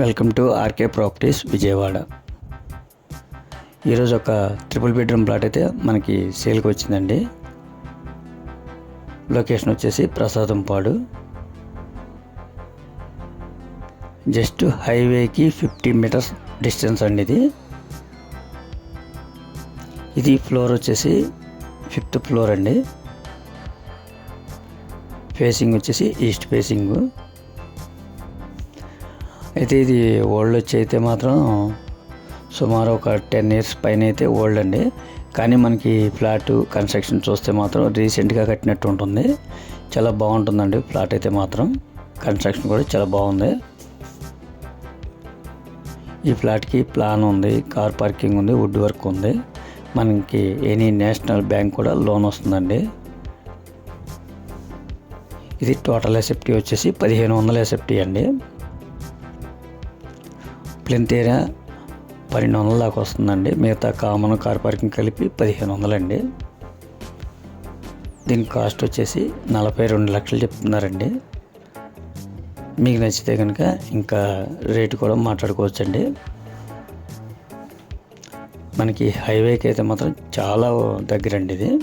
Welcome to RK properties Vijayawada. ఈరోజు ఒక triple bedroom plot అయితే మనకి సేల్కి వచ్చిందండి. లొకేషన్ వచ్చేసి ప్రసాదంపాడు జస్ట్ హైవేకి ఫిఫ్టీ మీటర్స్ డిస్టెన్స్ అండి ఇది. ఇది ఫ్లోర్ వచ్చేసి ఫిఫ్త్ ఫ్లోర్ అండి. ఫేసింగ్ వచ్చేసి ఈస్ట్ ఫేసింగ్ అయితే ఇది ఓల్డ్ వచ్చి అయితే మాత్రం సుమారు ఒక టెన్ ఇయర్స్ పైన అయితే ఓల్డ్ అండి. కానీ మనకి ఫ్లాట్ కన్స్ట్రక్షన్ చూస్తే మాత్రం రీసెంట్గా కట్టినట్టు ఉంటుంది. చాలా బాగుంటుందండి ఫ్లాట్ అయితే మాత్రం. కన్స్ట్రక్షన్ కూడా చాలా బాగుంది. ఈ ఫ్లాట్కి ప్లాన్ ఉంది కార్ పార్కింగ్ ఉంది వుడ్ వర్క్ ఉంది. మనకి ఎనీ నేషనల్ బ్యాంక్ కూడా లోన్ వస్తుందండి. ఇది టోటల్ ఎసెప్టీ వచ్చేసి పదిహేను వందల ఎసెప్టీ అండి. ప్లింత్ ఏరియా పన్నెండు వందల దాకా వస్తుందండి. మిగతా కామన్ కార్ పార్కింగ్ కలిపి పదిహేను వందలండి. దీని కాస్ట్ వచ్చేసి నలభై రెండు లక్షలు చెప్తున్నారండి. మీకు నచ్చితే కనుక ఇంకా రేటు కూడా మాట్లాడుకోవచ్చండి. మనకి హైవేకి అయితే మాత్రం చాలా దగ్గరండి ఇది.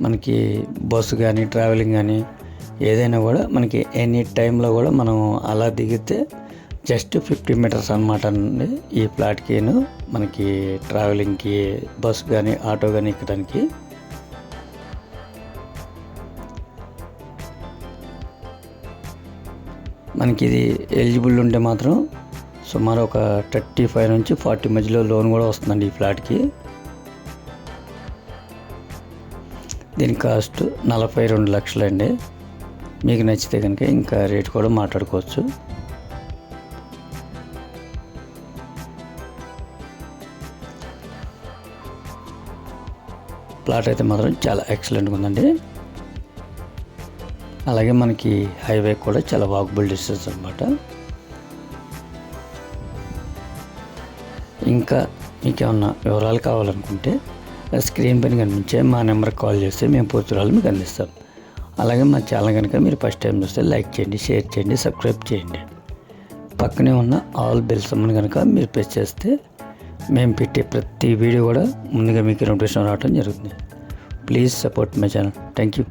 మనకి బస్సు కానీ ట్రావెలింగ్ కానీ ఏదైనా కూడా మనకి ఎనీ టైంలో కూడా మనం అలా దిగితే జస్ట్ ఫిఫ్టీ మీటర్స్ అనమాట అండి ఈ ప్లాట్కిను. మనకి ట్రావెలింగ్కి బస్సు కానీ ఆటో కానీ ఎక్కడానికి. మనకి ఇది ఎలిజిబుల్ ఉంటే మాత్రం సుమారు ఒక థర్టీ ఫైవ్ నుంచి ఫార్టీ మధ్యలో లోన్ కూడా వస్తుందండి ఈ ఫ్లాట్కి దీని కాస్ట్ నలభై రెండు లక్షలండి. మీకు నచ్చితే కనుక ఇంకా రేట్ కూడా మాట్లాడుకోవచ్చు. ప్లాట్ అయితే మాత్రం చాలా ఎక్సలెంట్గా ఉందండి. అలాగే మనకి హైవే కూడా చాలా వాకబుల్ డిస్టెన్స్ అనమాట ఇంకా మీకేమన్నా వివరాలు కావాలనుకుంటే స్క్రీన్ పైన కనిపించే మా నెంబర్కి కాల్ చేస్తే మేము పూర్తి వివరాలు మీకు అందిస్తాం. అలాగే మా ఛానల్ కనుక మీరు ఫస్ట్ టైం చూస్తే లైక్ చేయండి షేర్ చేయండి సబ్స్క్రైబ్ చేయండి. పక్కనే ఉన్న ఆల్ బెల్స్ అమ్మని కనుక మీరు ప్రెస్ చేస్తే మేము పెట్టే ప్రతి వీడియో కూడా ముందుగా మీకు నోటిఫికేషన్ రావడం జరుగుతుంది. Please support my channel. Thank you